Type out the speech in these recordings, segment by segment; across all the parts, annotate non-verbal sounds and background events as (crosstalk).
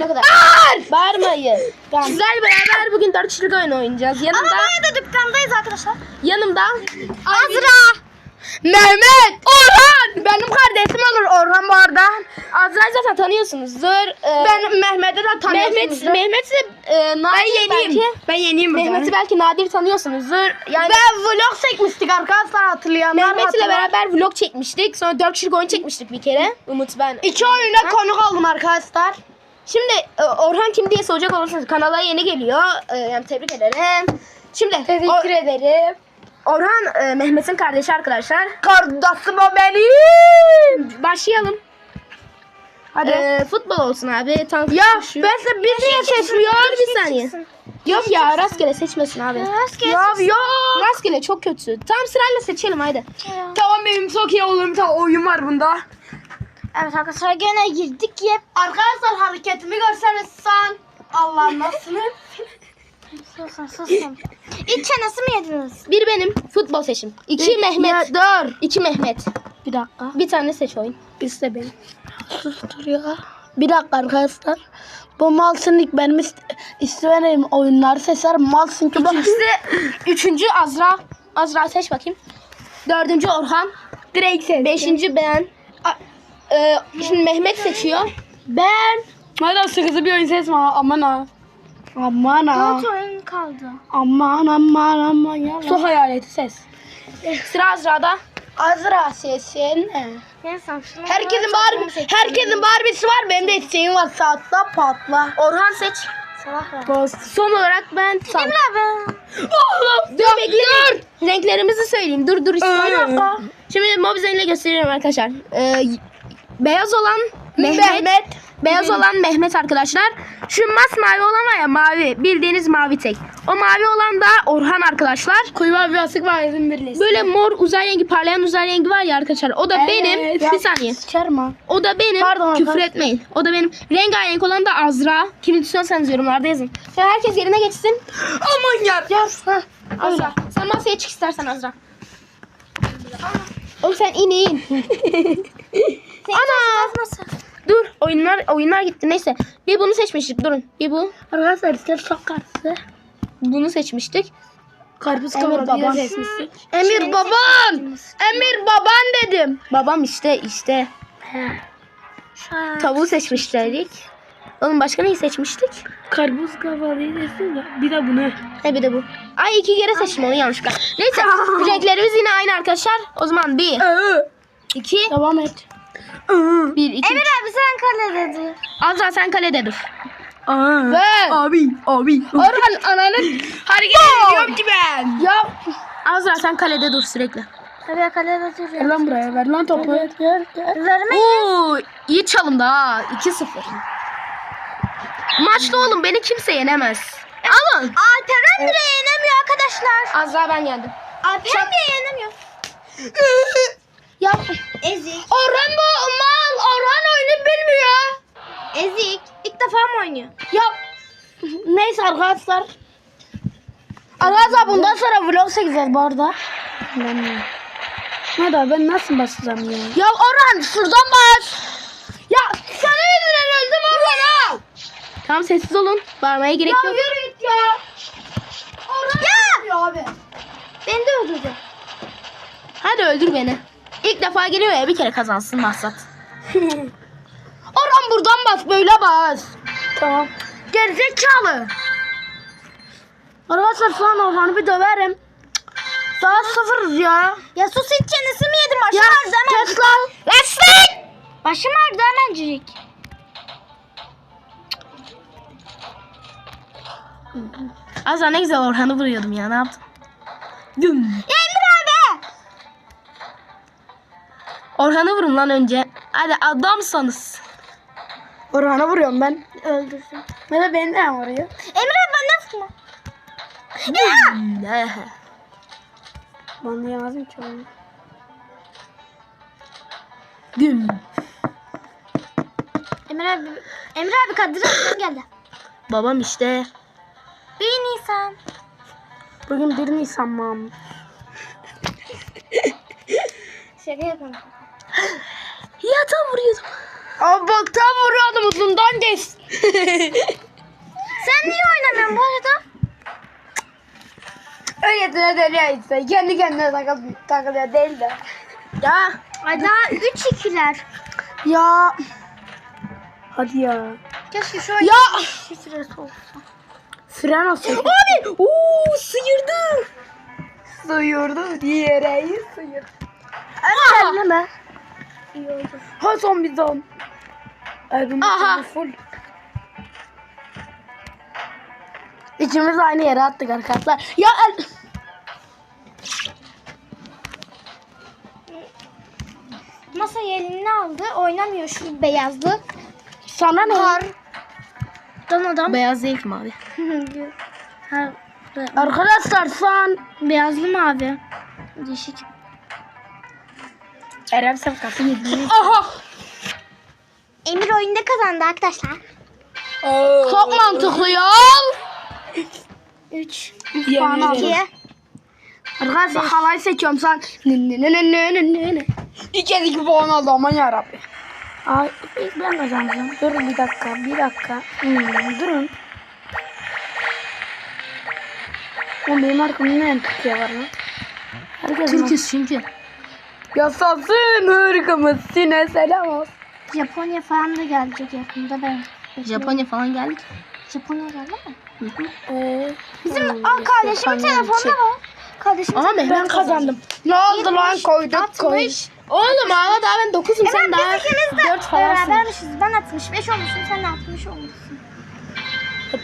Bağırmayın o kadar. Bağırmayın. Sizlerle beraber bugün 4 kişilik oyun oynayacağız. Yanımda da dükkandayız arkadaşlar. yanımda Azra. Mehmet, Orhan. Benim kardeşim olur Orhan bu arada. Azra'yı zaten tanıyorsunuzdur. Ee, Ben Mehmet'i de Mehmet, Mehmet'i e, Nadir belki. Ben yeniyim Mehmet'i belki Nadir tanıyorsunuzdur. Yani Ben vlog çekmiştik arkadaşlar hatırlayanlar Mehmet ile beraber vlog çekmiştik. Sonra 4 kişilik oyun çekmiştik bir kere. Umut ben. İki oyuna konuk oldum arkadaşlar. Şimdi e, Orhan kim diye soracak olursanız kanala yeni geliyor. E, Yani tebrik ederim. Şimdi Teşekkür ederim. Orhan e, Mehmet'in kardeşi arkadaşlar. Kardeşim o benim. Başlayalım. Hadi. E, futbol olsun abi. Tank ya şu. ben de bir niye seçmiyor seçmiyor? bir saniye. Yok ya rastgele seçmesin abi. Ya yok. Rastgele çok kötü. Tam sırayla seçelim haydi. Tamam benim çok iyi olur bir tane oyun var bunda. Evet arkadaşlar gene girdik yep. Arkadaşlar hareketimi görseniz sen. Allah nasıl? Susun susun. İç çenesi mi yediniz? Bir benim futbol seçim. İki Mehmet. dur. İki Mehmet. Bir dakika. Bir tane seç oyun. Biz de benim. Sustur ya. Bir dakika arkadaşlar. Bu Malsın ilk benim ist istemediğim oyunları seçer. Malsın ki bak. İkisi üçüncü Azra. Azra seç bakayım. Dördüncü Orhan. Direkt seç. Beşinci ben. A- e, şimdi Mehmet seçiyor. Ben. Madem sıkıcı bir oyun seçme ha. Aman ha. Aman ha. Dört oyun kaldı. Aman aman aman ya. Su hayaleti ses. Sıra Azra'da. Azra sesin. Neyse şunu Herkesin Barbie, herkesin Barbie'si var. Benim de isteğim var. Saatte patla. Orhan seç. Ver. Son olarak ben. Emre abi. Oğlum dur bekle. Renklerimizi söyleyeyim. Dur dur İsmail. Şimdi Mobizen ile gösteriyorum arkadaşlar. Ee, beyaz olan Mehmet. Mehmet. Beyaz olan Mehmet arkadaşlar. Şu masmavi olan var ya mavi. Bildiğiniz mavi tek. O mavi olan da Orhan arkadaşlar. Kuyma bir asık var izin birleşsin. Böyle mor uzay rengi parlayan uzay rengi var ya arkadaşlar. O da benim. Bir saniye. Sıçarma. O da benim. Pardon, Küfür pardon. etmeyin. O da benim. Rengarenk olan da Azra. Kimi düşünüyorsanız yorumlarda yazın. Ya herkes yerine geçsin. Aman ya. Gel. Ha, Azra. Sen masaya çık istersen Azra. Oğlum sen in in. (laughs) Ana. Dur oyunlar oyunlar gitti neyse. Bir bunu seçmiştik durun. Bir bu. Arkadaşlar size çok karşı. Bunu seçmiştik. Karpuz kavurdu baban. seçmişsin. Emir baban. Emir baban dedim. Babam işte işte. Tavuğu seçmiştik. Oğlum başka neyi seçmiştik? Karpuz kavurdu desin ya. Bir de bunu. He bir de bu. Ay iki kere seçtim onu yanlışlıkla. Neyse (laughs) renklerimiz yine aynı arkadaşlar. O zaman bir, iki, Devam et. Bir, iki. Emre abi sen kale dedi. Azra sen kalede dur. Ver. Abi. Abi. Orhan ananın Hareket ediyorum ki ben. Ya Azra sen kalede dur sürekli. Tabii kalede Ver duruyor. lan buraya. Ver lan topu. Ver. Ver. Verme. Oo, iyi çalımda ha. 2-0. Maçta oğlum beni kimse yenemez. Alın. Alperen bile yenemiyor arkadaşlar. Azra ben geldim. Alperen bile yenemiyor. (laughs) Ya Ezik. Orhan bu mal. Orhan oyunu bilmiyor. Ezik. İlk defa mı oynuyor? Ya neyse arkadaşlar. Arkadaşlar bundan sonra vlog çekeceğiz bu arada. Ne da ben nasıl basacağım ya? Ya Orhan şuradan bas. Ya sana yüzünden öldüm Orhan ha. tamam sessiz olun. Bağırmaya gerek yok. yürü git ya. Orhan ya. abi. Beni de öldürdü. Hadi öldür beni. İlk defa geliyor ya bir kere kazansın maksat. (laughs) Orhan buradan bas böyle bas. Tamam. Gerizekalı. Arkadaşlar an Orhan'ı bir döverim. Daha sıfırız ya. Ya sus hiç çenesi mi yedin? Başım Ya ağrıdı hemen. kes lan. Başım ağrıdı hemencik. Azra ne güzel Orhan'ı vuruyordum ya ne yaptım? Güm. Ya Orhan'ı vurun lan önce. Hadi adamsanız. Orhan'a vuruyorum ben. Öldürsün. Ne de beni de vuruyor. Emre abi benden sıkma. Ne? Bana yazın ki onu. Güm. Emre abi. Emre abi Kadir abi geldi. Babam işte. 1 Nisan. Bugün 1 Nisan mam. Şaka yapalım. Yata vuruyordum. Abi bak tam vuruyordum uzundan geç. Sen niye oynamıyorsun bu arada? Öylesine dönüyor işte. Kendi kendine takılıyor, takılıyor değil de. Ya. Ay daha 3 ikiler. Ya. Hadi ya. Keşke şu Ya. şifresi olsa. Fren olsun. Abi. Oo sıyırdı. Sıyırdı. Diğereyi sıyırdı. Aha. Elleme. İyi oldu. Ha son. Evim Aha. full. İkimiz aynı yere attık arkadaşlar. Ya el... Masayı eline aldı. Oynamıyor şu beyazlı. Sana ne? Har. Dan adam. Beyaz değil (laughs) ha, Arkadaşlar sen beyazlı mavi. Değişik. Erem safkası yedi. Aha. Emir oyunda kazandı arkadaşlar. Çok mantıklı ya. 3. Yemin ederim. 2. Arkadaşlar halay seçiyorum sen. Ne ne ne ne ne ne ne. İki kez iki puan aldı aman yarabbi. Ay ilk ben kazanacağım. Durun bir dakika bir dakika. Hmm, durun. Oğlum benim arkamda ne Türkiye var lan? Herkes Türküz çünkü. Yasasın hırkımız sine selam olsun. Japonya falan da gelecek yakında ben. Japonya falan geldi. Japonya geldi mi? Ee, Bizim aa, kardeşimin telefonda var. Kardeşim Ama Mehmet ben kazandım. Ne oldu lan koyduk koy. Oğlum ama daha ben 9'um sen daha Biz ikimiz de 4 falansın. berabermişiz. Ben 65 olmuşum, sen 60 olmuşsun.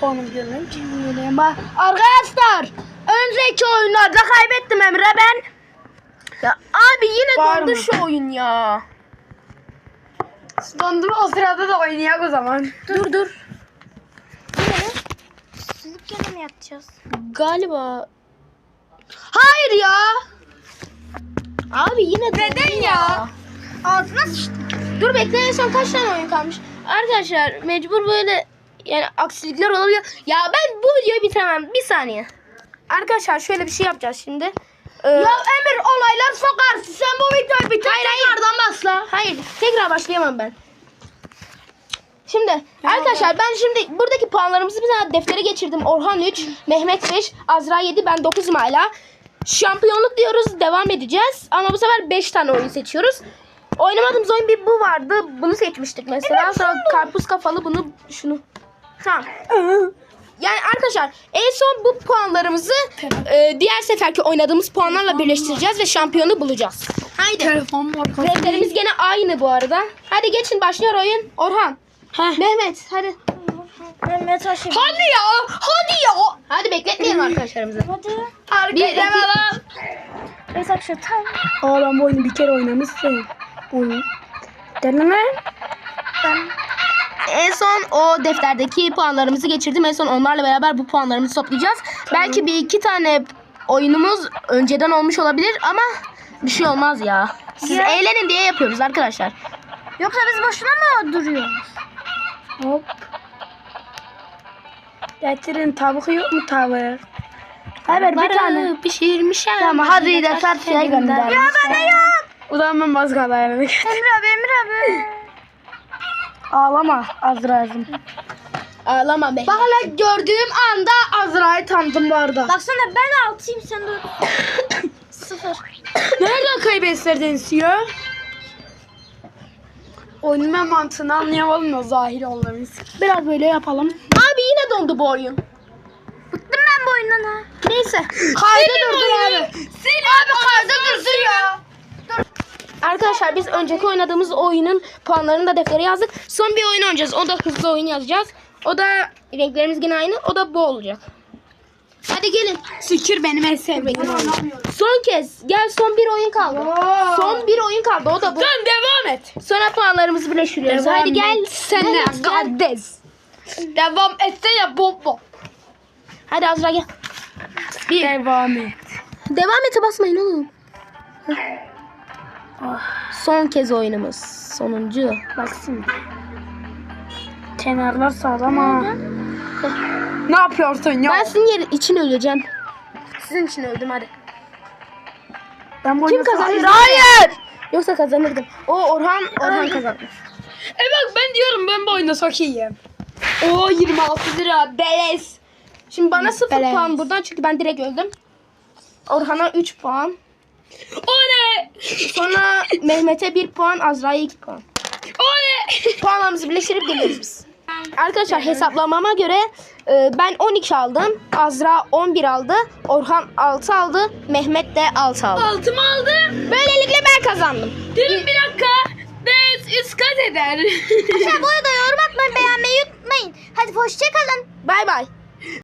Puanım görmüyorum ki. Bilmiyorum. Bak, Arkadaşlar önceki oyunlarda kaybettim Emre ben. Ya abi yine Var dondu mı? şu oyun ya. Dondum o sırada da oynayak o zaman. Dur dur. Sizlik gene mi yapacağız? Galiba. Hayır ya. Abi yine Neden ya? Ağzına sıçtı. Dur bekle en son kaç tane oyun kalmış? Arkadaşlar mecbur böyle yani aksilikler olabiliyor. Ya ben bu videoyu bitiremem. Bir saniye. Arkadaşlar şöyle bir şey yapacağız şimdi. Ee, Ya Emir olaylar sokarsın. Sen bu videoyu bitir. Hayır, hayır. Tekrardan başla. Hayır, tekrar başlayamam ben. Şimdi arkadaşlar ben şimdi buradaki puanlarımızı bir tane deftere geçirdim. Orhan 3, Mehmet 5, Azra 7, ben 9'um hala. Şampiyonluk diyoruz, devam edeceğiz. Ama bu sefer 5 tane oyun seçiyoruz. Oynamadığımız oyun bir bu vardı. Bunu seçmiştik mesela. Sonra karpuz kafalı bunu şunu. Tamam. (laughs) Yani arkadaşlar en son bu puanlarımızı e, diğer seferki oynadığımız puanlarla birleştireceğiz ve şampiyonu bulacağız. Haydi. Telefon markası. Renklerimiz gene aynı bu arada. Hadi geçin başlıyor oyun. Orhan. Mehmet hadi. Mehmet Haşim. Hadi ya. Hadi ya. Hadi bekletmeyelim arkadaşlarımızı. Hadi. Bir, iki, Mehmet Haşim tam. Oğlum bu oyunu bir kere oynamışsın. Oyun. Deneme. Ben En son o defterdeki puanlarımızı geçirdim. En son onlarla beraber bu puanlarımızı toplayacağız. Belki bir iki tane oyunumuz önceden olmuş olabilir ama bir şey olmaz ya. Siz Ya. eğlenin diye yapıyoruz arkadaşlar. Yoksa biz boşuna mı duruyoruz? Hop. Getirin tavuk yok mu tavuk? Evet bir tane. pişirmişim. Tamam hadi de sartıya gönder. Ya bana yok. O zaman ben başka dayanını Emir abi Emir abi. Ağlama Azra'cığım. Ağlama be. Bak hele gördüğüm anda Azra'yı tanıdım bu arada. Baksana ben altıyım sen dört. (coughs) Sıfır. Nereden kaybettirdin ya? Oyunun mantığını anlayamadım da zahir olmamız. Biraz böyle yapalım. Abi yine dondu bu oyun. Bıktım ben bu oyundan ha. Neyse. Kayda durdur abi. Abi kayda durdur ya. Arkadaşlar biz önceki oynadığımız oyunun puanlarını da deftere yazdık. Son bir oyun oynayacağız. O da hızlı oyun yazacağız. O da renklerimiz yine aynı. O da bu olacak. Hadi gelin. Sikir benim en. Son kez. Gel son bir oyun kaldı. Oo. Son bir oyun kaldı. O da bu. Sen devam et. Sonra puanlarımızı birleştiriyoruz. Devam Hadi gel. et. Sen Mehmet, ne gel. kardeş? Devam etsene bomba. Hadi Azra gel. Bir. Devam et. Devam ete basmayın oğlum. Son kez oyunumuz. Sonuncu. Baksın. Kenarlar sağlam ha. Ne yapıyorsun ya? Ben sizin yer için öleceğim. Sizin için öldüm hadi. Ben bu Kim oyunu- kazanır? Hayır. Yoksa kazanırdım. O Orhan Orhan kazandı. E bak ben diyorum ben bu oyunda çok iyiyim. Oo 26 lira beleş. Şimdi bana 0 Beleş. puan buradan çünkü ben direkt öldüm. Orhan'a 3 puan. Oley! Sonra Mehmet'e 1 puan, Azra'ya 2 puan. Oley! Puanlarımızı birleştirip geliyoruz biz. Arkadaşlar hesaplamama göre e, ben 12 aldım. Azra 11 aldı. Orhan 6 aldı. Mehmet de 6 aldı. Altımı aldım. Böylelikle ben kazandım. Durun bir dakika. Ben iskat eder. Arkadaşlar bu arada yorum atmayı beğenmeyi unutmayın. Hadi hoşçakalın. Bay bay.